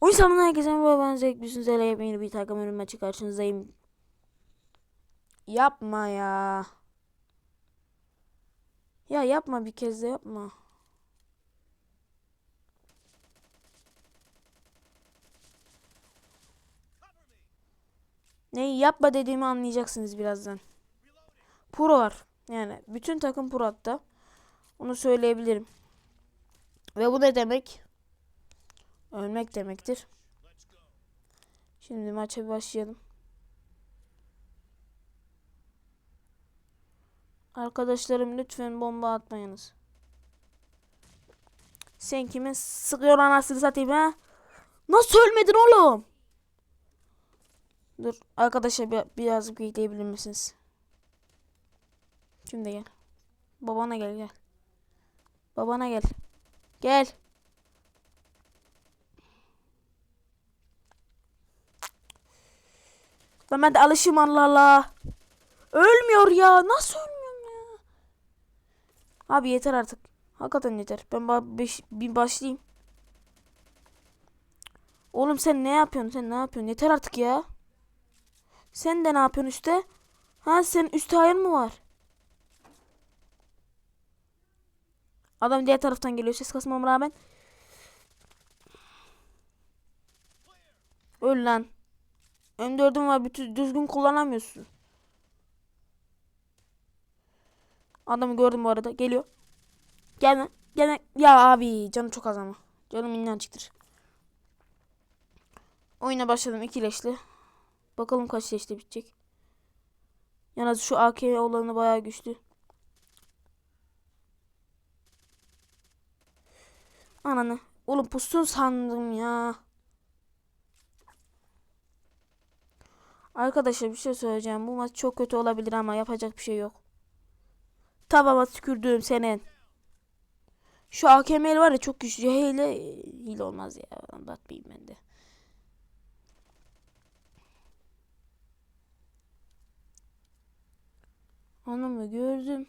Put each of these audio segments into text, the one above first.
O insanın herkese merhaba ben Zek Düşünsel yeni bir takım maçı karşınızdayım. Yapma ya. Ya yapma bir kez de yapma. Neyi yapma dediğimi anlayacaksınız birazdan. Pro var. Yani bütün takım pro hatta. Onu söyleyebilirim. Ve bu ne demek? Ölmek demektir. Şimdi maça başlayalım. Arkadaşlarım lütfen bomba atmayınız. Sen kime sıkıyor anasını satayım ha? Nasıl ölmedin oğlum? Dur arkadaşlar bir, biraz bekleyebilir misiniz? Şimdi gel. Babana gel gel. Babana gel. Gel. Lan ben de alışım Allah Allah. Ölmüyor ya. Nasıl ölmüyorum ya? Abi yeter artık. Hakikaten yeter. Ben beş- bir başlayayım. Oğlum sen ne yapıyorsun? Sen ne yapıyorsun? Yeter artık ya. Sen de ne yapıyorsun üstte? Ha sen üstte ayın mı var? Adam diğer taraftan geliyor ses kasmama rağmen. Öl lan. M4'ün var bütün düzgün kullanamıyorsun. Adamı gördüm bu arada. Geliyor. Gelme. Gelme. Ya abi canı çok az ama. Canım minnacıktır. Oyuna başladım iki leşli. Bakalım kaç leşli bitecek. Yalnız şu AK olanı bayağı güçlü. Ananı. Oğlum pustun sandım ya. Arkadaşlar bir şey söyleyeceğim. Bu maç çok kötü olabilir ama yapacak bir şey yok. Tabama tükürdüğüm senin. Şu AKM'li var ya çok güçlü. Hile, hile olmaz ya. Anlatmayayım ben de. Anamı gördüm.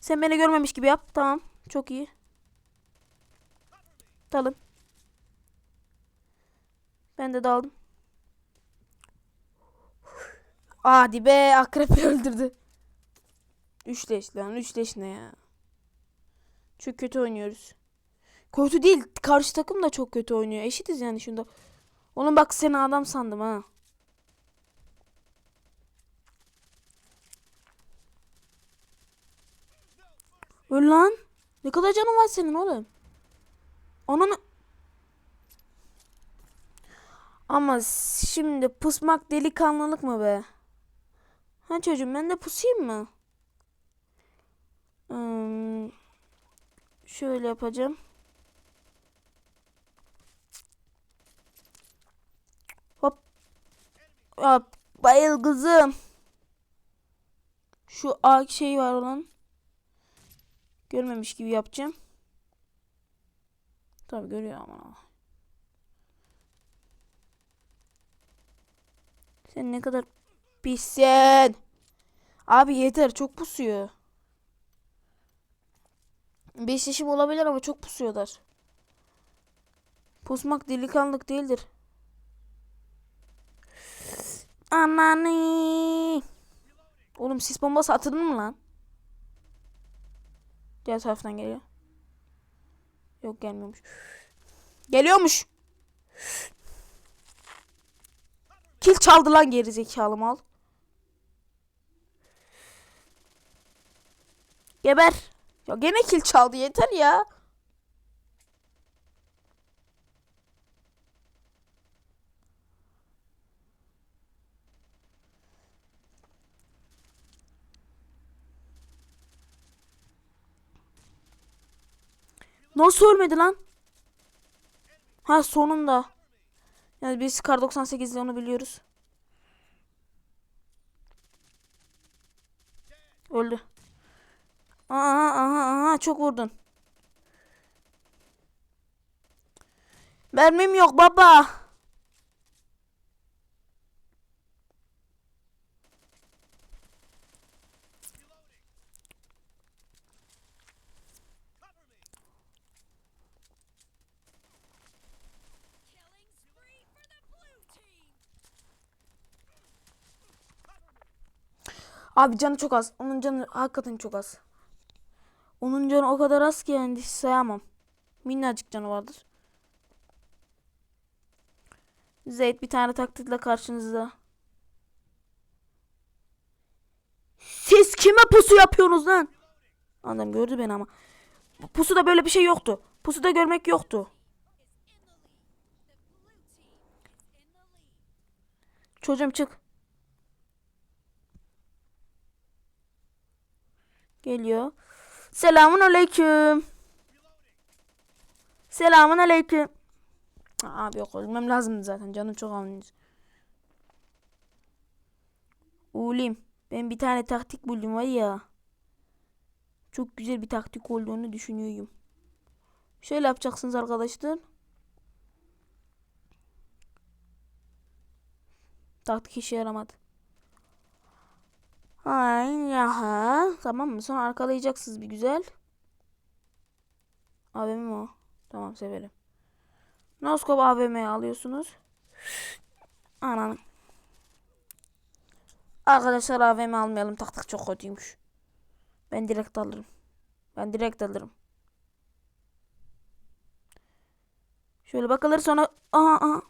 Sen beni görmemiş gibi yap. Tamam. Çok iyi. Dalın. Ben de daldım. Hadi be akrep öldürdü. Üçleş lan üçleş ne ya. Çok kötü oynuyoruz. Kötü değil karşı takım da çok kötü oynuyor. Eşitiz yani şunda. Oğlum bak seni adam sandım ha. Öl lan. Ne kadar canın var senin oğlum. Ananı... Ama şimdi pusmak delikanlılık mı be? Ha çocuğum ben de pusayım mı? Hmm, şöyle yapacağım. Hop. Hop. Bayıl kızım. Şu A şey var olan. Görmemiş gibi yapacağım. Tabi görüyor ama. Sen ne kadar pissin. Abi yeter çok pusuyor. 5 yaşım olabilir ama çok pusuyorlar. Pusmak delikanlık değildir. Anani. Oğlum sis bombası atıldın mı lan? Diğer taraftan geliyor. Yok gelmiyormuş. Geliyormuş. Kil çaldı lan geri zekalı mal. Geber. Ya gene kil çaldı yeter ya. Nasıl ölmedi lan? Ha sonunda. Yani biz Kar 98'de onu biliyoruz. Öldü. Aha aha aha çok vurdun. Mermim yok baba. Abi canı çok az. Onun canı hakikaten çok az. Onun canı o kadar az ki yani sayamam. Minnacık canı vardır. Zeyd bir tane taktikle karşınızda. Siz kime pusu yapıyorsunuz lan? Adam gördü beni ama. Pusuda böyle bir şey yoktu. Pusuda görmek yoktu. Çocuğum çık. Geliyor. Selamun aleyküm. Selamun aleyküm. Abi yok ölmem lazımdı zaten. Canım çok alınca. Ulim. Ben bir tane taktik buldum var ya. Çok güzel bir taktik olduğunu düşünüyorum. Şöyle yapacaksınız arkadaşlar. Taktik işe yaramadı. Ay ya. Tamam mı? Sonra arkalayacaksınız bir güzel. AVM o? Tamam severim. Noskop AVM'ye alıyorsunuz. Ananı. Arkadaşlar AVM almayalım. Taktik çok kötüymüş. Ben direkt alırım. Ben direkt alırım. Şöyle bakılır sonra... Aha aha.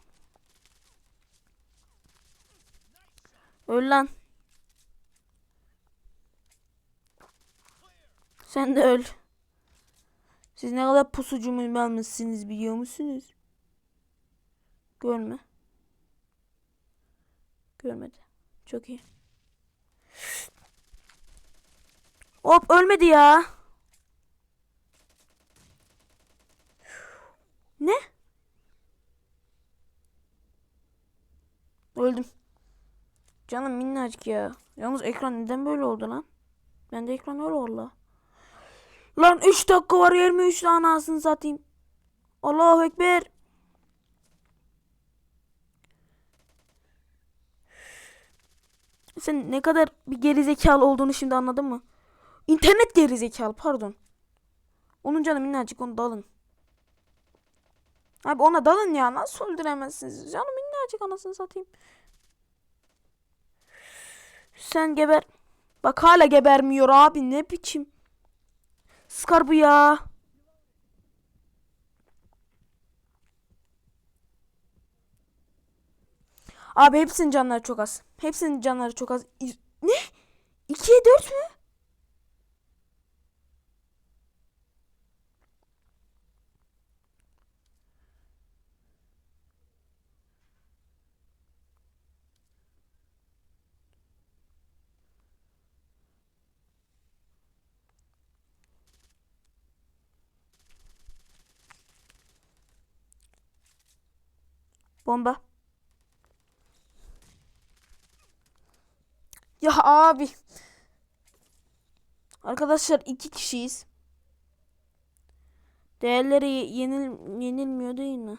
Öl lan. Sen de öl. Siz ne kadar pusucu mıymışsınız biliyor musunuz? Görme. Görmedi. Çok iyi. Hop ölmedi ya. Ne? Öldüm. Canım minnacık ya. Yalnız ekran neden böyle oldu lan? Bende ekran öyle oldu. La. Lan 3 dakika var 23 tane anasını satayım. Allahu Ekber. Sen ne kadar bir gerizekalı olduğunu şimdi anladın mı? İnternet gerizekalı pardon. Onun canı minnacık onu dalın. Abi ona dalın ya nasıl öldüremezsiniz? Canım minnacık anasını satayım. Sen geber. Bak hala gebermiyor abi ne biçim. Sıkar bu ya. Abi hepsinin canları çok az. Hepsinin canları çok az. Ne? 2'ye 4 mü? Bomba. Ya abi. Arkadaşlar iki kişiyiz. Değerleri yenil yenilmiyor değil mi?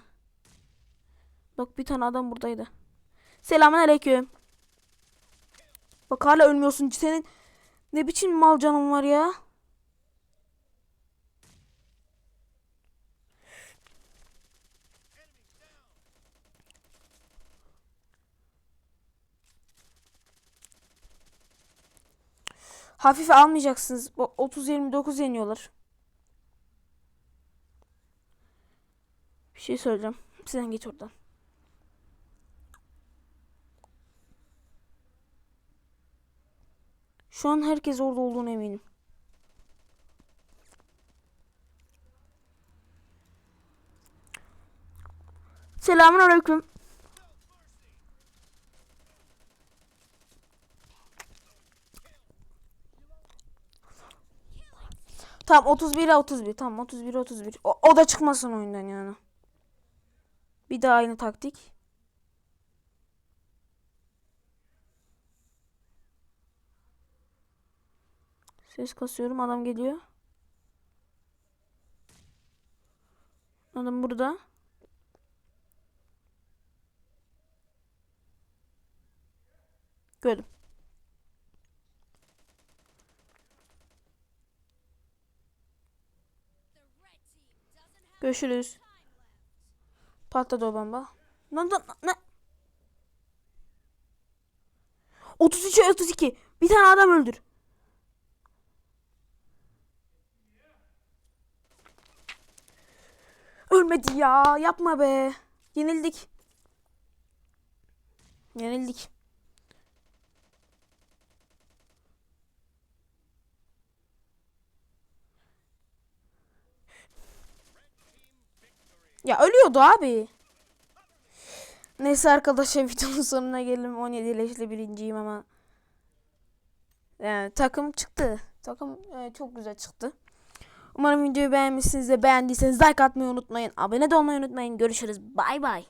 Bak bir tane adam buradaydı. Selamun aleyküm. Bak hala ölmüyorsun. Senin ne biçim mal canın var ya? Hafife almayacaksınız. Bu 30-29 yeniyorlar. Bir şey söyleyeceğim. Sen geç oradan. Şu an herkes orada olduğunu eminim. Selamun aleyküm. Tamam 31'e 31. Tamam 31'e 31. O, o da çıkmasın oyundan yani. Bir daha aynı taktik. Ses kasıyorum adam geliyor. Adam burada. Gördüm. Görüşürüz. Patladı o bomba. Lan lan ne? 33'e 32. Bir tane adam öldür. Ölmedi ya. Yapma be. Yenildik. Yenildik. Ya ölüyordu abi. Neyse arkadaşlar videonun sonuna gelelim. 17 leşle birinciyim ama. Yani takım çıktı. Takım e, çok güzel çıktı. Umarım videoyu beğenmişsinizdir. Beğendiyseniz like atmayı unutmayın. Abone de olmayı unutmayın. Görüşürüz. Bay bay.